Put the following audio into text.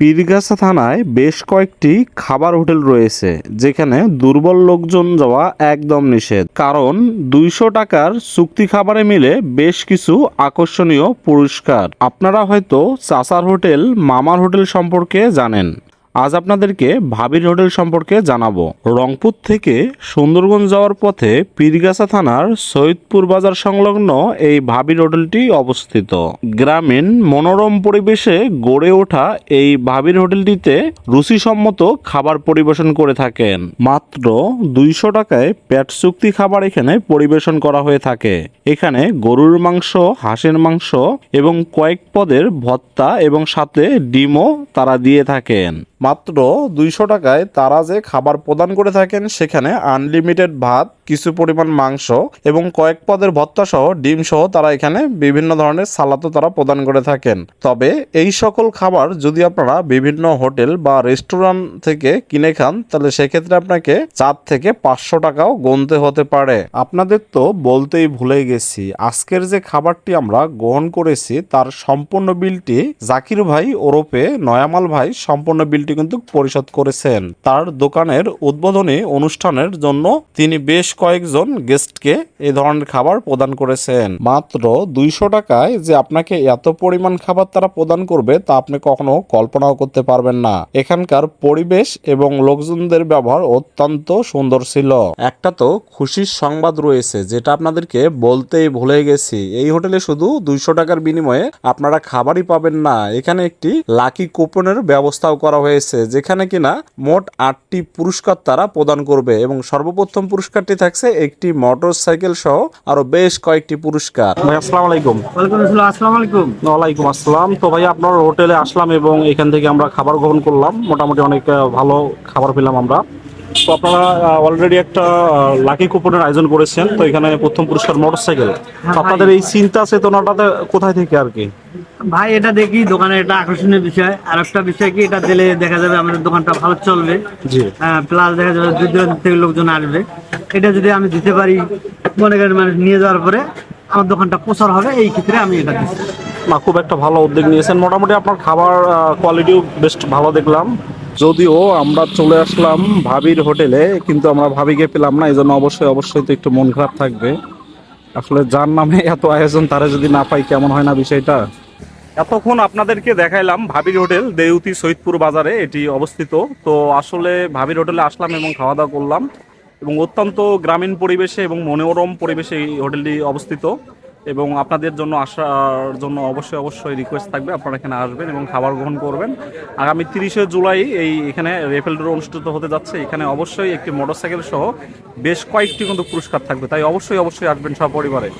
পীরগাছা থানায় বেশ কয়েকটি খাবার হোটেল রয়েছে, যেখানে দুর্বল লোকজন যাওয়া একদম নিষেধ। কারণ দুইশো টাকার চুক্তি খাবারে মিলে বেশ কিছু আকর্ষণীয় পুরস্কার। আপনারা হয়তো চাচার হোটেল, মামার হোটেল সম্পর্কে জানেন। আজ আপনাদেরকে ভাবির হোটেল সম্পর্কে জানাব। রংপুর থেকে সুন্দরগঞ্জ যাওয়ার পথে পীরগাছা থানার সৈয়দপুর বাজার সংলগ্ন এই ভাবির হোটেলটি অবস্থিত। গ্রামীণ মনোরম পরিবেশে গড়ে ওঠা এই ভাবির হোটেলটিতে রুচিসম্মত খাবার পরিবেশন করে থাকেন। মাত্র দুইশো টাকায় পেট চুক্তি খাবার এখানে পরিবেশন করা হয়ে থাকে। এখানে গরুর মাংস, হাঁসের মাংস এবং কয়েক পদের ভত্তা এবং সাথে ডিমও তারা দিয়ে থাকেন। মাত্র দুইশো টাকায় তারা যে খাবার প্রদান করে থাকেন সেখানে আনলিমিটেড ভাত কিছু পরিমাণ মাংস এবং কয়েক পদের ভত্তা সহ ডিম সহ তারা এখানে বিভিন্ন ধরনের সালাদও তারা প্রদান করে থাকেন। তবে এই সকল খাবার যদি আপনারা বিভিন্ন হোটেল বা রেস্টুরেন্ট থেকে কিনে খান, তাহলে সেক্ষেত্রে আপনাকে চার থেকে পাঁচশো টাকাও গুনতে হতে পারে। আপনাদের তো বলতেই ভুলে গেছি, আজকের যে খাবারটি আমরা গ্রহণ করেছি, তার সম্পূর্ণ বিলটি জাকির ভাই ওরফে নয়ামাল ভাই সম্পূর্ণ বিলটি কিন্তু পরিশোধ করেছেন। তার দোকানের উদ্বোধনী অনুষ্ঠানের জন্য তিনি বেশ কয়েকজন গেস্টকে এ ধরনের খাবার প্রদান করেছেন। মাত্র দুইশো টাকায় যে আপনাকে এত পরিমাণ খাবার তারা প্রদান করবে তা আপনি কখনো কল্পনাও করতে পারবেন না। এখানকার পরিবেশ এবং লোকজনদের ব্যবহার অত্যন্ত সুন্দর ছিল। একটা তো খুশির সংবাদ রয়েছে যেটা আপনাদেরকে বলতেই ভুলে গেছি। এই হোটেলে শুধু দুইশো টাকার বিনিময়ে আপনারা খাবারই পাবেন না। এখানে একটি লাকি কুপনের ব্যবস্থাও করা হয়েছে, যেখানে কিনা মোট আটটি পুরস্কার তারা প্রদান করবে এবং সর্বপ্রথম পুরস্কারটি থাকছে একটি মোটর সাইকেল সহ আরও বেশ কয়েকটি পুরস্কার। ভাই আসসালামু আলাইকুম। ওয়ালাইকুম আসসালাম আসসালামু আলাইকুম। ওয়ালাইকুম আসসালাম। তো ভাই আপনার হোটেলে আসলাম এবং এখান থেকে আমরা খাবার গ্রহণ করলাম। মোটামুটি অনেক ভালো খাবার পেলাম আমরা। তো আপনারা অলরেডি একটা লাকি কুপনের আয়োজন করেছেন। তো এখানে প্রথম পুরস্কার মোটরসাইকেল তো আপনাদের এই চিন্তা চেতনাটা কোথায় থেকে আর কি? ভাই এটা দেখি দোকানে এটা আকর্ষণীয় বিষয়। আর একটা বিষয় কি এটা দিলে দেখা যাবে আমাদের দোকানটা ভালো চলবে। জি। প্লাস দেখা যাবে দূর দূরান্ত থেকে লোকজন আসবে। এটা যদি আমি দিতে পারি মনে করেন মানুষ নিয়ে যাওয়ার পরে আমার দোকানটা প্রচার হবে এই ক্ষেত্রে আমি এটা দিচ্ছি। না খুব একটা ভালো উদ্যোগ নিয়েছেন। মোটামুটি আপনার খাবার কোয়ালিটিও বেশ ভালো দেখলাম। যদিও আমরা চলে আসলাম ভাবির হোটেলে, কিন্তু আমরা ভাবিকে পেলাম না এই জন্য অবশ্যই অবশ্যই তো একটু মন খারাপ থাকবে। আসলে যার নামে এত আয়োজন, তারা যদি না পাই কেমন হয় না বিষয়টা? এতক্ষণ আপনাদেরকে দেখাইলাম ভাবির হোটেল, দেউতি সৈয়দপুর বাজারে, এটি অবস্থিত। তো আসলে ভাবির হোটেলে আসলাম এবং খাওয়া দাওয়া করলাম এবং অত্যন্ত গ্রামীণ পরিবেশে এবং মনোরম পরিবেশে এই হোটেলটি অবস্থিত। এবং আপনাদের জন্য আসার জন্য অবশ্যই অবশ্যই রিকোয়েস্ট থাকবে। আপনারা এখানে আসবেন এবং খাবার গ্রহণ করবেন। আগামী তিরিশে জুলাই এই এখানে রেফেল ড্র অনুষ্ঠিত হতে যাচ্ছে। এখানে অবশ্যই একটি মোটরসাইকেল সহ বেশ কয়েকটি কিন্তু পুরস্কার থাকবে। তাই অবশ্যই অবশ্যই আসবেন সপরিবারে।